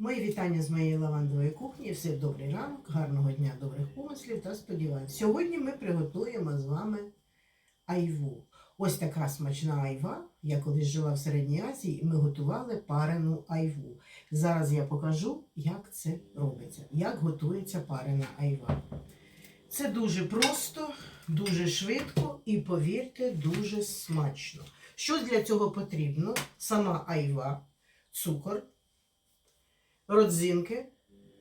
Мої вітання з моєї лавандової кухні. Все добрий ранок, гарного дня, добрих помислів та сподівань. Сьогодні ми приготуємо з вами айву. Ось така смачна айва. Я колись жила в Середній Азії і ми готували парену айву. Зараз я покажу, як це робиться, як готується парена айва. Це дуже просто, дуже швидко і, повірте, дуже смачно. Що для цього потрібно? Сама айва, цукор, родзинки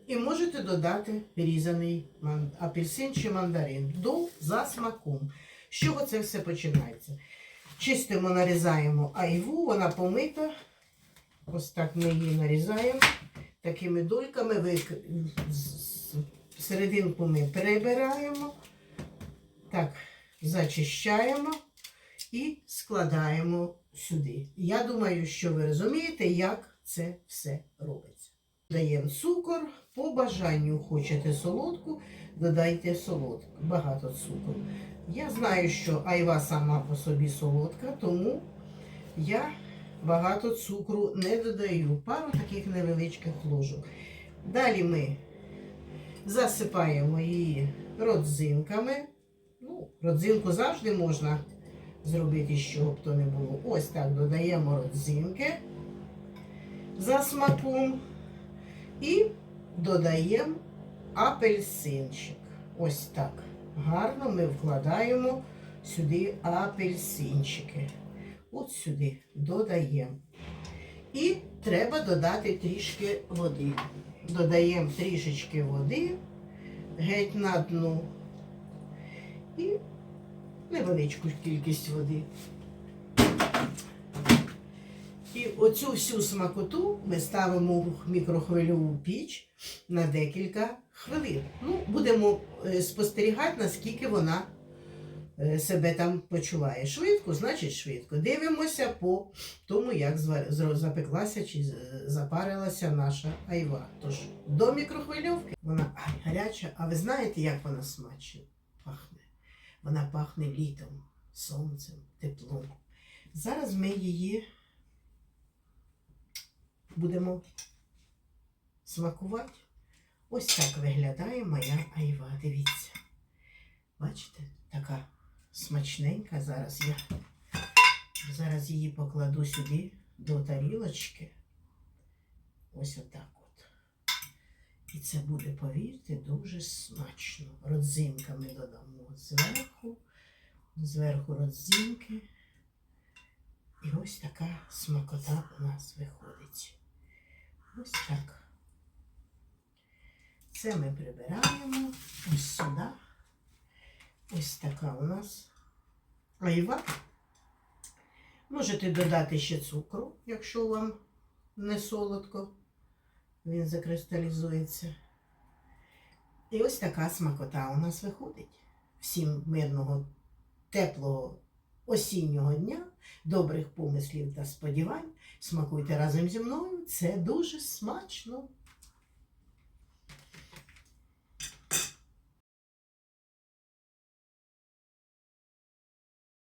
і можете додати різаний апельсин чи мандарин до за смаком. З чого це все починається? Чистимо, нарізаємо айву, вона помита. Ось так ми її нарізаємо такими дольками. Серединку ми прибираємо, так, зачищаємо і складаємо сюди. Я думаю, що ви розумієте, як це все робиться. Даємо цукор, по бажанню хочете солодку, додайте солодку, багато цукру. Я знаю, що айва сама по собі солодка, тому я багато цукру не додаю. Пару таких невеличких ложок. Далі ми засипаємо її родзинками. Ну, родзинку завжди можна зробити, з чого б то не було. Ось так додаємо родзинки за смаком і додаємо апельсинчик. Ось так. Гарно ми вкладаємо сюди апельсинчики. От сюди додаємо. І треба додати трішки води. Додаємо трішечки води геть на дно і невеличку кількість води. І оцю всю смакоту ми ставимо в мікрохвильову піч на декілька хвилин. Ну, будемо е, спостерігати, наскільки вона е, себе там почуває. Швидко, значить швидко. Дивимося по тому, як запеклася чи запарилася наша айва. Тож до мікрохвильовки вона гаряча, а ви знаєте, як вона смачно пахне? Вона пахне літом, сонцем, теплом. Зараз ми її будемо смакувати. Ось так виглядає моя айва. Дивіться. Бачите, така смачненька. Зараз я зараз її покладу сюди до тарілочки. Ось отак от. І це буде, повірте, дуже смачно. Родзинками додамо зверху, зверху родзинки. І ось така смакота у нас виходить. Ось так. Це ми прибираємо ось сюди. Ось така у нас айва. Можете додати ще цукру, якщо вам не солодко. Він закристалізується. І ось така смакота у нас виходить. Всім мирного, теплого осіннього дня, добрих помислів та сподівань. Смакуйте разом зі мною. Це дуже смачно.